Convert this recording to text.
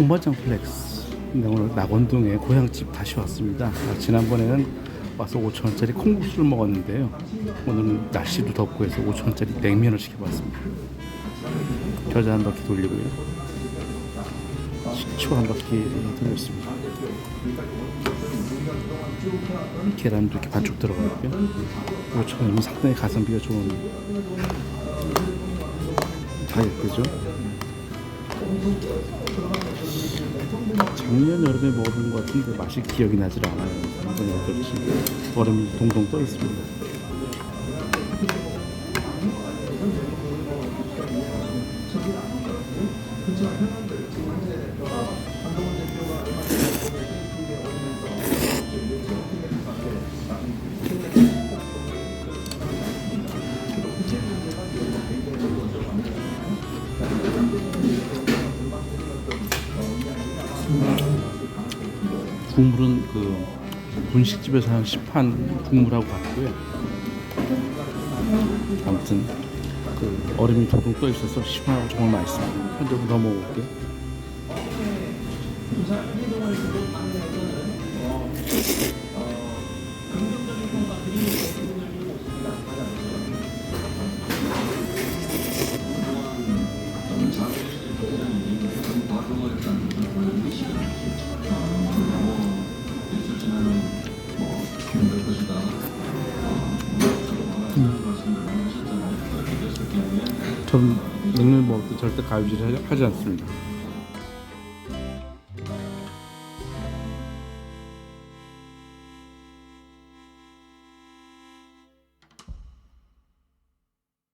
본버장 플렉스. 오늘 낙원동에 고향집 다시 왔습니다. 아, 지난번에는 와서 5천원짜리 콩국수를 먹었는데요. 오늘은 날씨도 덥고 해서 5천원짜리 냉면을 시켜봤습니다. 겨자 한 바퀴 돌리고요. 식초 한 바퀴 돌렸습니다. 계란도 이렇게 반쪽 들어가 있고요. 5천원이면 상당히 가성비가 좋은 가격대죠. 작년 여름에 먹어본 것 같은데 맛이 기억이 나질 않아요. 이번에 어떨지 얼음이 동동 떠 있습니다. 국물은 그 분식집에서 한 시판 국물하고 같고요. 아무튼 그 얼음이 동동 떠 있어서 시판하고 정말 맛있습니다. 한 점 더 먹어볼게요. 저는 냉면 먹을 때 절대 가위질 하지 않습니다.